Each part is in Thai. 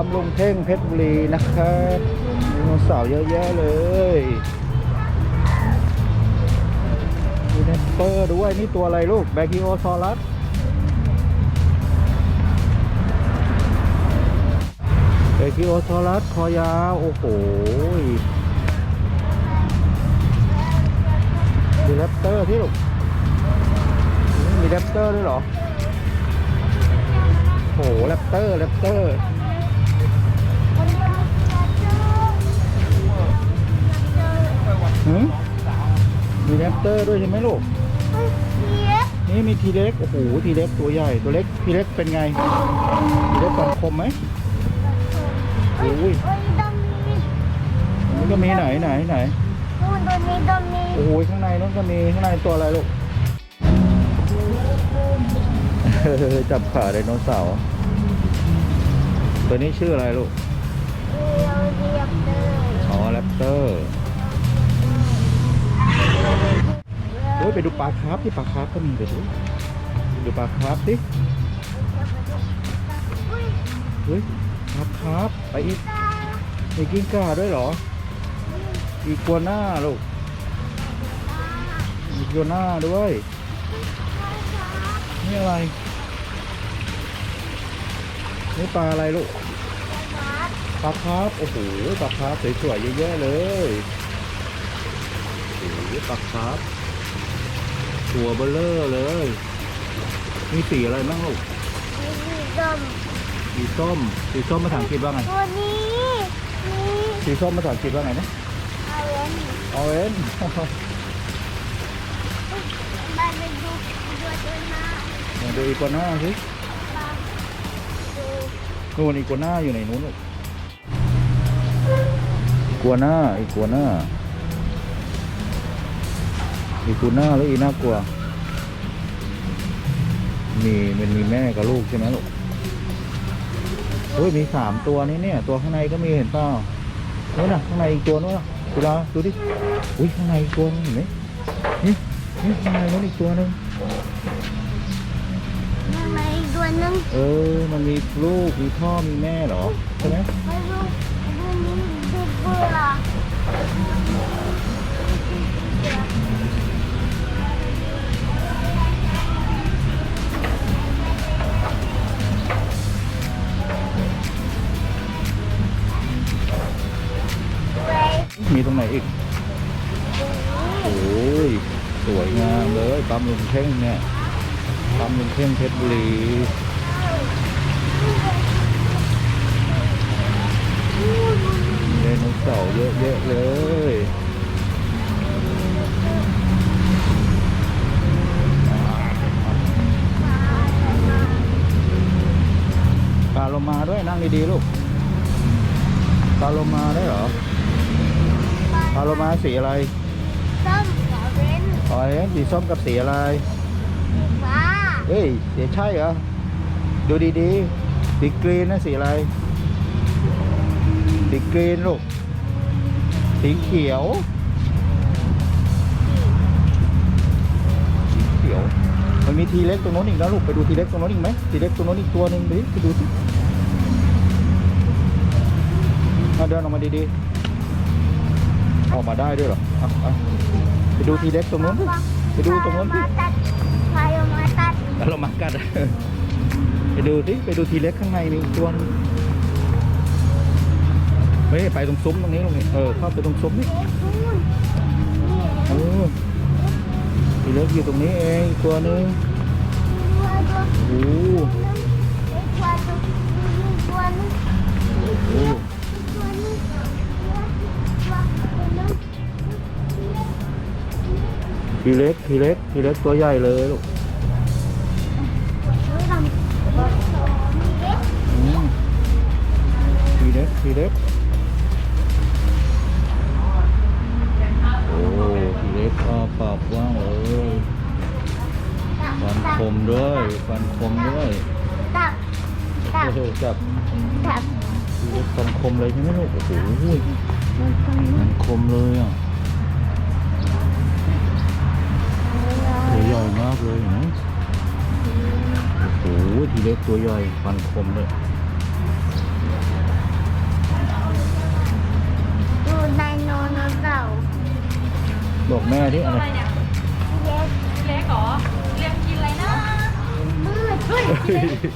ปั๊มลุงเท่งเพชรบุรีนะครับไดโนเสาร์เยอะแยะเลยมีเนสเปอร์ด้วย นี่ตัวอะไรลูก แบคิโอซอรัสแบคิโอซอรัสคอยาว โอ้โหมีแรปเตอร์ที่ลูก มีแรปเตอร์ด้วยเหรอโอ้โหแรปเตอร์แรปเตอร์ เตอร์ด้วยใช่ไหมลูกนี่มีทีเล็กโอ้โหทีเล็กตัวใหญ่ตัวเล็กทีเล็กเป็นไงทีเล็กฟันคมไหมโอ้ยนี่ก็มีไหนไหนไหนโอ้โหข้างในนู้นก็มีข้างในตัวอะไรลูกจับขาไดโนเสาร์ตัวนี้ชื่ออะไรลูกอ๋อแร ยไปดูปลาคาร์ฟที่ปลาคาร์ฟก็มีไปดูดูปลาคาร์ฟสิเฮ้ยปลาคาร์ฟไปอีกมีกิ้งก่าด้วยเหรอ อีกัวน่าลูกอีกัวน่าด้วยนี่อะไรนี่ปลาอะไรลูกปลาคาร์ฟโอ้โหปลาคาร์ฟสวยๆเยอะๆเลยโอ้โหปลาคาร์ฟ ตัวเบลเลอร์เลย มีสีอะไรบ้างลูกสีส้ม สีส้มภาษาอังกฤษว่าไงตัวนี้นี่สีส้มภาษาอังกฤษว่าไงนะ เอาเว้นออเรนมาไปดูตัวเดินมามาดูอีกัวน่าสิดูนู่นอีกัวน่าอยู่ในนู้นลูกอีกัวน่าอีกัวน่า อีกัวน่าแล้วอีน่ากลัว มีมันมีแม่กับลูกใช่ไหมลูกเฮ้ยมีสามตัวนี้เนี่ย ตัวข้างในก็มีเห็นเปล่านู้นน่ะข้างในอีกตัวนู้นน่ะกุลาดูดิอุ้ยข้างในอีกตัวนึงเห็นไหมนี่นี่ข้างในนู้นอีกตัวนึงนั่นไงอีกตัวหนึงเออ มันมีลูกมีพ่อมีแม่เหรอใช่ไหมมาดูดูนี่ดูกูล่ะมีตรงไหนอี ก โอ้ย สวยงามเลยปั๊มลุงเท่งเนี่ยปั๊มลุงเท่งเพชรบุรีมีไดโนเสาร์เยอะแยะเลยปลาโลมาด้วยนั่งดีๆลูกปลาโลมาได้เหรอ ปลาโลมาสีอะไรส้มขอเว้นอ๋อเนี่ยสีส้มกับสีอะไรฟ้าเฮ้ยเสียใช่เหรอดูดีๆสีกรีนนะสีอะไรสีกรีนลูกสีเขียวสีเขียว มันมีทีเล็กตรงโน้นอีกนะลูกไปดูทีเล็กตรงโน้นอีกไหมทีเล็กตรงโน้นอีกตัวหนึ่งดิไปดูสิเอาเดินออกมาดีๆ ออกมาได้ด้วยเหรออะอะไปดูทีเล็กตรงโน้นดิไปดูตรงโน้นดิมาตัดพายมาตัดแล้วเรามากัดอะไปดูสิไปดูทีเล็กข้างในมีอีกตัวหนึงเฮ้ยไปตรงซุ้มตรงนี้ตรงนี้เออเข้าไปตรงซุ้มนี่เอ๊ะนู่นนี่เออทีเล็กอยู่ตรงนี้เองอีกตัวหนึงตัวตัวโอ้โห ทีเล็กทีเล็กทีเล็กตัวใหญ่เลยลูกตัวดำตัวนี่เอ๊ะอืมทีเล็กทีเล็กโอ้ทีเล็กอ้าปากกว้างเลยฟันคมด้วยฟันคมด้วยตับตับโอ้โหจับตับฟันคมเลยใช่ไหมลูกโอ้โหมันตรงนี้มัน ญ่มากเลยนะโอ้โหทีเล็กตัวใหญ่ฟันคมเลยดูไดโนเก่าบอกแม่ที่อะไรเนี่ยเล็กเล็กเหรอเรียกกินอะไรนะมืดเฮ้ยทีเด็ก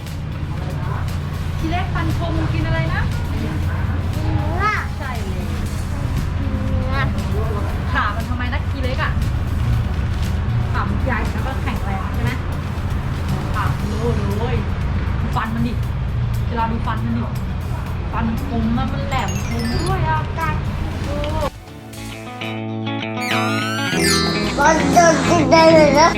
ทีเล็กฟันคมกินอะไรนะ วลาดูฟันมันเนี่ยฟันมัคมมันแหลมคมด้วยอาการดูบจะกินได้เลยนะ